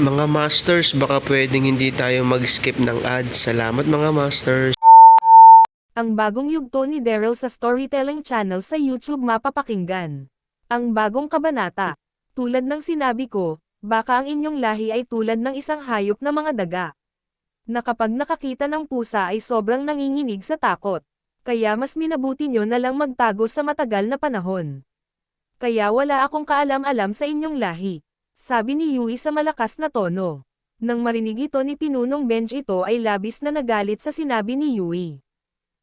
Mga Masters, baka pwedeng hindi tayo mag-skip ng ads. Salamat mga Masters. Ang bagong yugto ni Daryl sa Storytelling Channel sa YouTube mapapakinggan. Ang bagong kabanata. Tulad ng sinabi ko, baka ang inyong lahi ay tulad ng isang hayop na mga daga. Na kapag nakakita ng pusa ay sobrang nanginginig sa takot. Kaya mas minabuti nyo na lang magtago sa matagal na panahon. Kaya wala akong kaalam-alam sa inyong lahi. Sabi ni Yui sa malakas na tono. Nang marinig ito ni Pinunong Benj ito ay labis na nagalit sa sinabi ni Yui.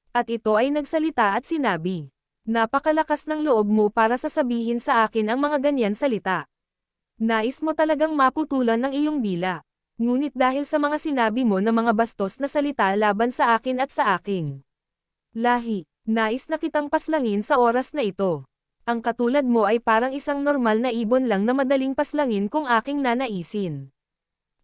At ito ay nagsalita at sinabi, Napakalakas ng loob mo para sasabihin sa akin ang mga ganyan salita. Nais mo talagang maputulan ng iyong dila. Ngunit dahil sa mga sinabi mo na mga bastos na salita laban sa akin at sa aking lahi, nais na kitang paslangin sa oras na ito. Ang katulad mo ay parang isang normal na ibon lang na madaling paslangin kung aking nanaisin.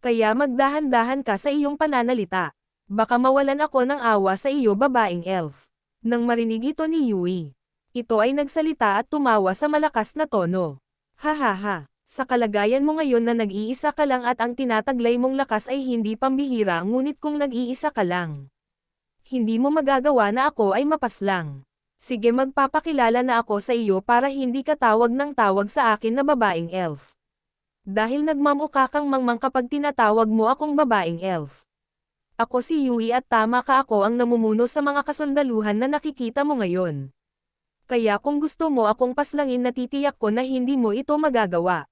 Kaya magdahan-dahan ka sa iyong pananalita. Baka mawalan ako ng awa sa iyo babaeng elf. Nang marinig ito ni Yui. Ito ay nagsalita at tumawa sa malakas na tono. Hahaha, sa kalagayan mo ngayon na nag-iisa ka lang at ang tinataglay mong lakas ay hindi pambihira ngunit kung nag-iisa ka lang. Hindi mo magagawa na ako ay mapaslang. Sige magpapakilala na ako sa iyo para hindi ka tawag ng tawag sa akin na babaeng elf. Dahil nagmamuka kang mangmang kapag tinatawag mo akong babaeng elf. Ako si Yui at tama ka ako ang namumuno sa mga kasundaluhan na nakikita mo ngayon. Kaya kung gusto mo akong paslangin natitiyak ko na hindi mo ito magagawa.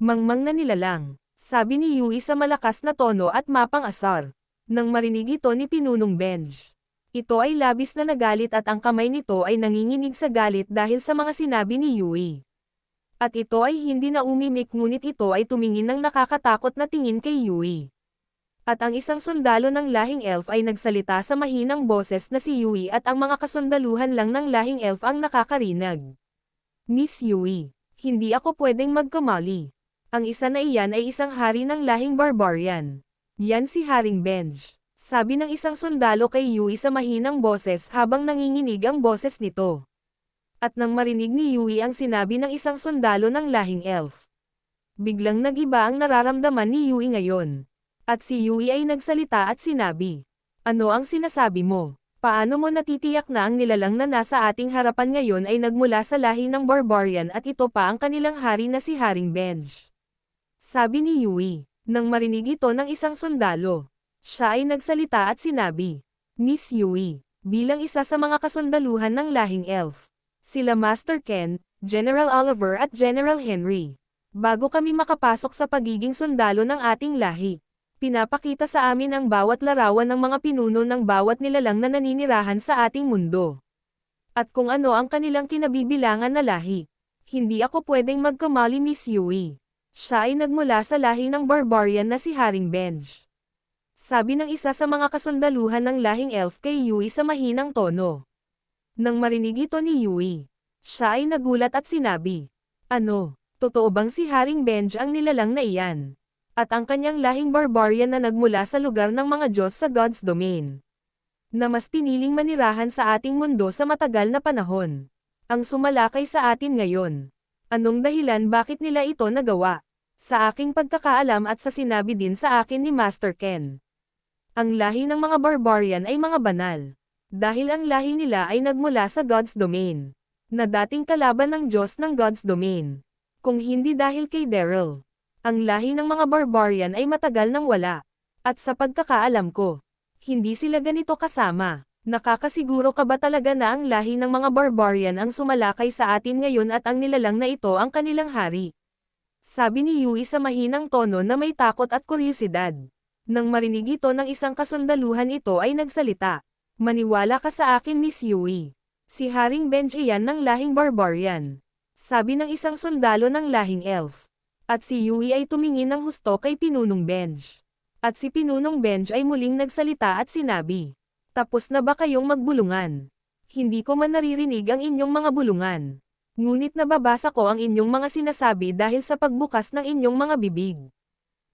Mangmang na nilalang, sabi ni Yui sa malakas na tono at mapang asar. Nang marinig ito ni Pinunong Benj. Ito ay labis na nagalit at ang kamay nito ay nanginginig sa galit dahil sa mga sinabi ni Yui. At ito ay hindi na umimik ngunit ito ay tumingin ng nakakatakot na tingin kay Yui. At ang isang sundalo ng lahing elf ay nagsalita sa mahinang boses na si Yui at ang mga kasundaluhan lang ng lahing elf ang nakakarinag. Miss Yui, hindi ako pwedeng magkamali. Ang isa na iyan ay isang hari ng lahing barbarian. Yan si Haring Benj. Sabi ng isang sundalo kay Yui sa mahinang boses habang nanginginig ang boses nito. At nang marinig ni Yui ang sinabi ng isang sundalo ng lahing elf. Biglang nagiba ang nararamdaman ni Yui ngayon. At si Yui ay nagsalita at sinabi, Ano ang sinasabi mo? Paano mo natitiyak na ang nilalang na nasa ating harapan ngayon ay nagmula sa lahi ng barbarian at ito pa ang kanilang hari na si Haring Benj? Sabi ni Yui, nang marinig ito ng isang sundalo. Siya ay nagsalita at sinabi, Miss Yui, bilang isa sa mga kasundaluhan ng lahing elf. Sila Master Ken, General Oliver at General Henry. Bago kami makapasok sa pagiging sundalo ng ating lahi, pinapakita sa amin ang bawat larawan ng mga pinuno ng bawat nilalang na naninirahan sa ating mundo. At kung ano ang kanilang kinabibilangan na lahi. Hindi ako pwedeng magkamali Miss Yui. Siya ay nagmula sa lahi ng barbarian na si Haring Benj. Sabi ng isa sa mga kasundaluhan ng lahing elf kay Yui sa mahinang tono. Nang marinig ito ni Yui, siya ay nagulat at sinabi, Ano, totoo bang si Haring Benj ang nilalang na iyan? at ang kanyang lahing barbarian na nagmula sa lugar ng mga Diyos sa God's domain. Na mas piniling manirahan sa ating mundo sa matagal na panahon. Ang sumalakay sa atin ngayon. Anong dahilan bakit nila ito nagawa? Sa aking pagkakaalam at sa sinabi din sa akin ni Master Ken. Ang lahi ng mga barbarian ay mga banal. Dahil ang lahi nila ay nagmula sa God's domain. Na dating kalaban ng Diyos ng God's domain. Kung hindi dahil kay Daryl Ang lahi ng mga barbarian ay matagal nang wala. At sa pagkakaalam ko, hindi sila ganito kasama. Nakakasiguro ka ba talaga na ang lahi ng mga barbarian ang sumalakay sa atin ngayon at ang nilalang na ito ang kanilang hari? Sabi ni Yui sa mahinang tono na may takot at kuryosidad. Nang marinig ito ng isang kasundaluhan ito ay nagsalita. Maniwala ka sa akin Miss Yui. Si Haring Benj iyan ng lahing barbarian. Sabi ng isang sundalo ng lahing elf. At si Yui ay tumingin ng husto kay Pinunong Benj. At si Pinunong Benj ay muling nagsalita at sinabi. Tapos na ba kayong magbulungan? Hindi ko man naririnig ang inyong mga bulungan. Ngunit nababasa ko ang inyong mga sinasabi dahil sa pagbukas ng inyong mga bibig.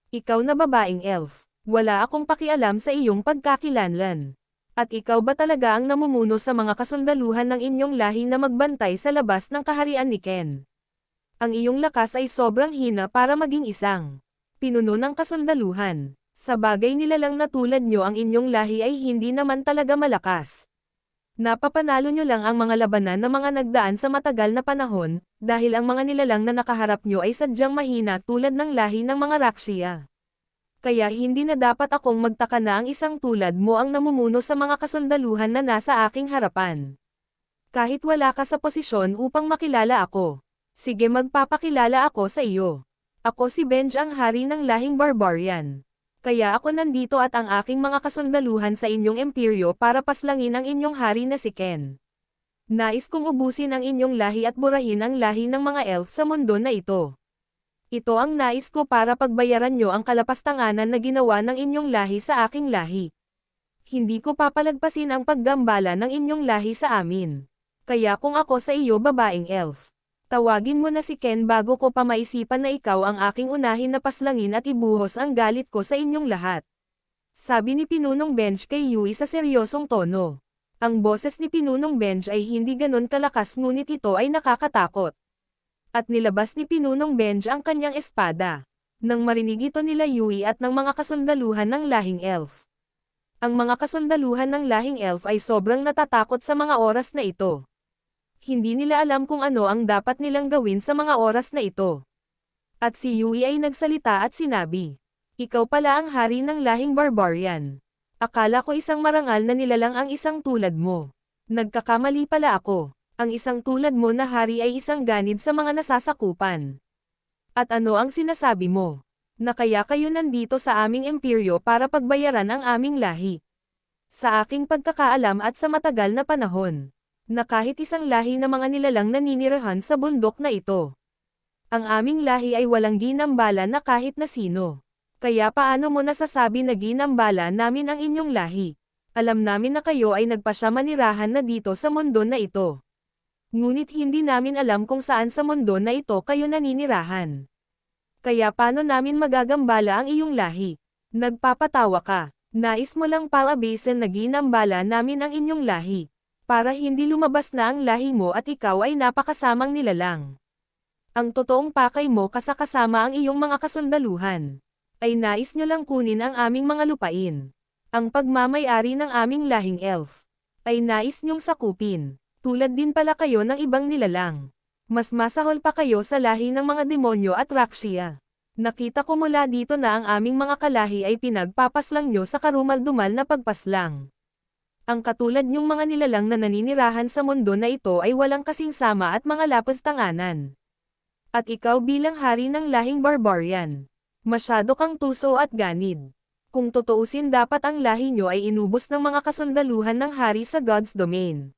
Ikaw na babaeng elf, wala akong pakialam sa iyong pagkakilanlan. At ikaw ba talaga ang namumuno sa mga kasundaluhan ng inyong lahi na magbantay sa labas ng kaharian ni Ken? Ang iyong lakas ay sobrang hina para maging isang pinuno ng kasundaluhan. Sa bagay nila lang na tulad nyo ang inyong lahi ay hindi naman talaga malakas. Napapanalo nyo lang ang mga labanan na mga nagdaan sa matagal na panahon, dahil ang mga nilalang na nakaharap nyo ay sadyang mahina tulad ng lahi ng mga Rakshia. Kaya hindi na dapat akong magtaka na ang isang tulad mo ang namumuno sa mga kasundaluhan na nasa aking harapan. Kahit wala ka sa posisyon upang makilala ako. Sige magpapakilala ako sa iyo. Ako si Benj ang hari ng lahing barbarian. Kaya ako nandito at ang aking mga kasundaluhan sa inyong imperyo para paslangin ang inyong hari na si Ken. Nais kong ubusin ang inyong lahi at burahin ang lahi ng mga elf sa mundo na ito. Ito ang nais ko para pagbayaran nyo ang kalapastanganan na ginawa ng inyong lahi sa aking lahi. Hindi ko papalagpasin ang paggambala ng inyong lahi sa amin. Kaya kung ako sa iyo babaeng elf, Tawagin mo na si Ken bago ko pa maisipan na ikaw ang aking unahin na paslangin at ibuhos ang galit ko sa inyong lahat. Sabi ni Pinunong Bench kay Yui sa seryosong tono. Ang boses ni Pinunong Bench ay hindi ganon kalakas ngunit ito ay nakakatakot. At nilabas ni Pinunong Bench ang kanyang espada. Nang marinig ito nila Yui at ng mga kasundaluhan ng lahing elf. Ang mga kasundaluhan ng lahing elf ay sobrang natatakot sa mga oras na ito hindi nila alam kung ano ang dapat nilang gawin sa mga oras na ito. At si Yui ay nagsalita at sinabi, Ikaw pala ang hari ng lahing barbarian. Akala ko isang marangal na nilalang ang isang tulad mo. Nagkakamali pala ako. Ang isang tulad mo na hari ay isang ganid sa mga nasasakupan. At ano ang sinasabi mo? Na kaya kayo nandito sa aming imperyo para pagbayaran ang aming lahi. Sa aking pagkakaalam at sa matagal na panahon na kahit isang lahi na mga nilalang naninirahan sa bundok na ito. Ang aming lahi ay walang ginambala na kahit na sino. Kaya paano mo nasasabi na ginambala namin ang inyong lahi? Alam namin na kayo ay nagpasya manirahan na dito sa mundo na ito. Ngunit hindi namin alam kung saan sa mundo na ito kayo naninirahan. Kaya paano namin magagambala ang iyong lahi? Nagpapatawa ka. Nais mo lang palabisan na ginambala namin ang inyong lahi para hindi lumabas na ang lahi mo at ikaw ay napakasamang nilalang. Ang totoong pakay mo kasakasama ang iyong mga kasundaluhan. Ay nais nyo lang kunin ang aming mga lupain. Ang pagmamayari ng aming lahing elf. Ay nais nyong sakupin. Tulad din pala kayo ng ibang nilalang. Mas masahol pa kayo sa lahi ng mga demonyo at rakshia. Nakita ko mula dito na ang aming mga kalahi ay pinagpapaslang nyo sa karumal-dumal na pagpaslang. Ang katulad niyong mga nilalang na naninirahan sa mundo na ito ay walang kasing sama at mga lapos tanganan. At ikaw bilang hari ng lahing barbarian. Masyado kang tuso at ganid. Kung totoosin dapat ang lahi nyo ay inubos ng mga kasundaluhan ng hari sa God's domain.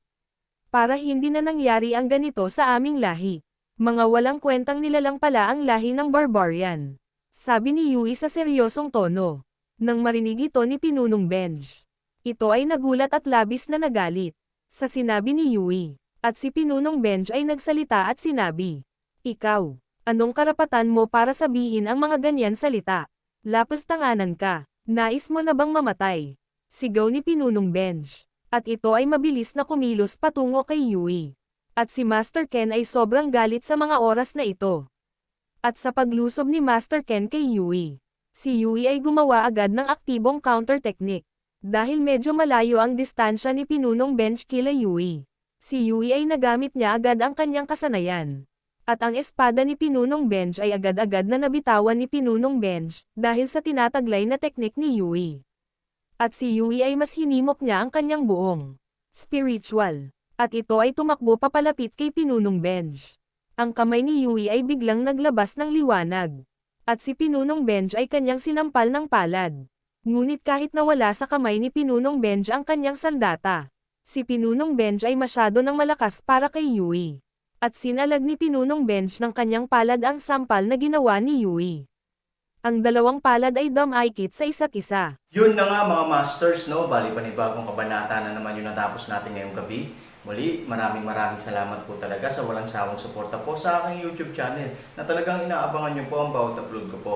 Para hindi na nangyari ang ganito sa aming lahi. Mga walang kwentang nilalang pala ang lahi ng barbarian. Sabi ni Yui sa seryosong tono. Nang marinig ito ni Pinunong Benj. Ito ay nagulat at labis na nagalit. Sa sinabi ni Yui. At si Pinunong Benj ay nagsalita at sinabi. Ikaw, anong karapatan mo para sabihin ang mga ganyan salita? Lapos tanganan ka. Nais mo na bang mamatay? Sigaw ni Pinunong Benj. At ito ay mabilis na kumilos patungo kay Yui. At si Master Ken ay sobrang galit sa mga oras na ito. At sa paglusob ni Master Ken kay Yui, si Yui ay gumawa agad ng aktibong counter technique. Dahil medyo malayo ang distansya ni Pinunong Bench kila Yui. Si Yui ay nagamit niya agad ang kanyang kasanayan. At ang espada ni Pinunong Benj ay agad-agad na nabitawan ni Pinunong Benj, dahil sa tinataglay na teknik ni Yui. At si Yui ay mas hinimok niya ang kanyang buong spiritual. At ito ay tumakbo papalapit kay Pinunong Benj. Ang kamay ni Yui ay biglang naglabas ng liwanag. At si Pinunong Benj ay kanyang sinampal ng palad. Ngunit kahit nawala sa kamay ni Pinunong Benj ang kanyang sandata, si Pinunong Benj ay masyado ng malakas para kay Yui. At sinalag ni Pinunong Benj ng kanyang palad ang sampal na ginawa ni Yui. Ang dalawang palad ay damaykit sa isa't isa. Yun na nga mga masters, no? Bali panibagong kabanata na naman yung natapos natin ngayong gabi. Muli, maraming maraming salamat po talaga sa walang sawang suporta po sa aking YouTube channel na talagang inaabangan nyo po ang bawat upload ko po.